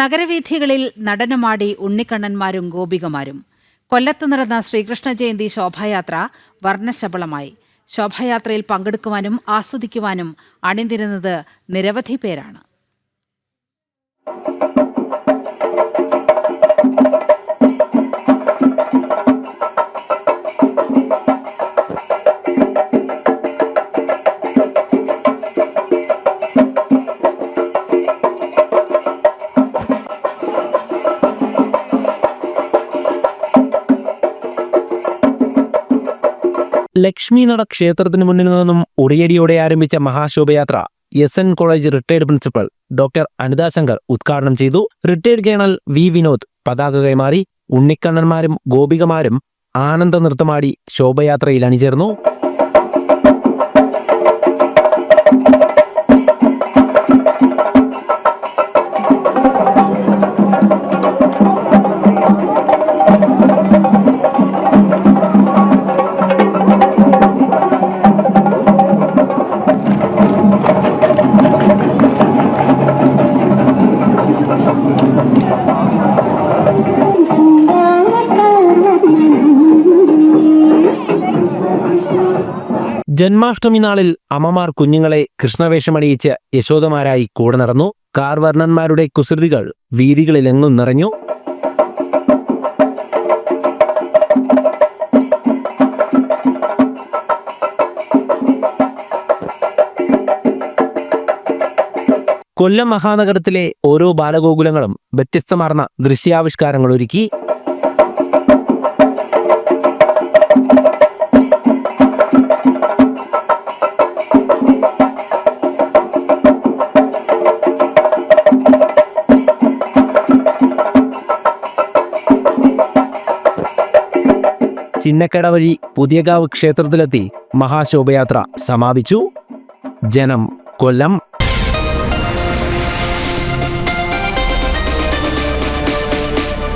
നഗരവീഥികളിൽ നടനമാടി ഉണ്ണിക്കണ്ണന്മാരും ഗോപികമാരും. കൊല്ലത്ത് നടന്ന ശ്രീകൃഷ്ണ ജയന്തി ശോഭായാത്ര വർണശബളമായി. ശോഭായാത്രയിൽ പങ്കെടുക്കുവാനും ആസ്വദിക്കുവാനും അണിനിരുന്നത് നിരവധി പേരാണ്. ലക്ഷ്മിനട ക്ഷേത്രത്തിന് മുന്നിൽ നിന്നും ഉടിയടിയോടെ ആരംഭിച്ച മഹാശോഭയാത്ര S N college retired principal doctor Anitha Shankar ഉദ്ഘാടനം ചെയ്തു. റിട്ടയർഡ് കേണൽ വി വിനോദ് പതാക കൈമാറി ഉണ്ണിക്കണ്ണന്മാരും ഗോപികമാരും ആനന്ദ നൃത്തമാടി ശോഭയാത്രയിൽ അണിചേർന്നു. ജന്മാഷ്ടമി നാളിൽ അമ്മമാർ കുഞ്ഞുങ്ങളെ കൃഷ്ണവേഷമണിയിച്ച് യശോദമാരായി കൂടെ നടന്നു. കാർവർണന്മാരുടെ കുസൃതികൾ വീതികളിലെങ്ങും നിറഞ്ഞു. കൊല്ലം മഹാനഗരത്തിലെ ഓരോ ബാലഗോകുലങ്ങളും വ്യത്യസ്തമാർന്ന ദൃശ്യാവിഷ്കാരങ്ങൾ ഒരുക്കി ചിന്നക്കട വഴി പുതിയകാവ് ക്ഷേത്രത്തിലെത്തി മഹാശോഭയാത്ര സമാപിച്ചു. ജനം കൊല്ലം